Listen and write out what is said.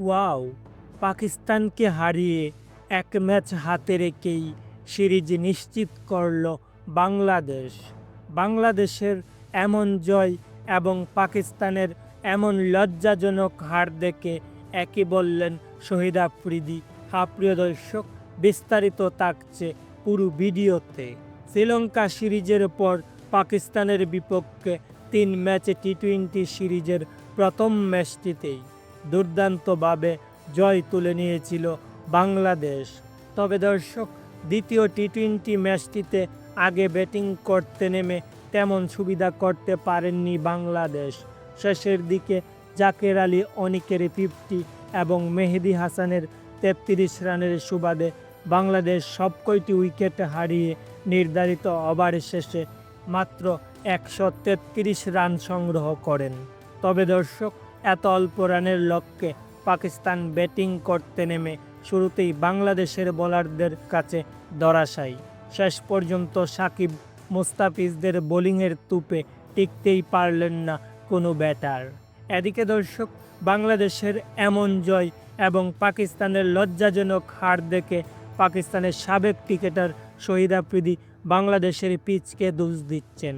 Wow, পাকিস্তানকে হারিয়ে এক ম্যাচ হাতে রেখেই সিরিজ নিশ্চিত করল বাংলাদেশ। বাংলাদেশের এমন জয় এবং পাকিস্তানের এমন লজ্জাজনক হার দেখে একই বললেন শহীদ আফ্রিদি। হা প্রিয় দর্শক, বিস্তারিত থাকছে পুরো ভিডিওতে। শ্রীলঙ্কা সিরিজের পর পাকিস্তানের বিপক্ষে তিন ম্যাচে টি টোয়েন্টি সিরিজের প্রথম ম্যাচটিতেই দুর্দান্তভাবে জয় তুলে নিয়েছিল বাংলাদেশ। তবে দর্শক, দ্বিতীয় টি টোয়েন্টি ম্যাচটিতে আগে ব্যাটিং করতে নেমে তেমন সুবিধা করতে পারেননি বাংলাদেশ। শেষের দিকে জাকের আলী অনিকের ফিফটি এবং মেহেদি হাসানের তেত্রিশ রানের সুবাদে বাংলাদেশ সব কয়টি উইকেট হারিয়ে নির্ধারিত ওভার শেষে মাত্র একশো তেত্রিশ রান সংগ্রহ করেন। তবে দর্শক এত অল্প রানের লক্ষ্যে পাকিস্তান ব্যাটিং করতে নেমে শুরুতেই বাংলাদেশের বোলারদের কাছে দরাশায়ী শেষ পর্যন্ত সাকিব মুস্তাফিজদের বোলিংয়ের তুপে টিকতেই পারলেন না কোনো ব্যাটার। এদিকে দর্শক, বাংলাদেশের এমন জয় এবং পাকিস্তানের লজ্জাজনক হার দেখে পাকিস্তানের সাবেক ক্রিকেটার শহীদ আফ্রিদি বাংলাদেশের পিচকে দোষ দিচ্ছেন।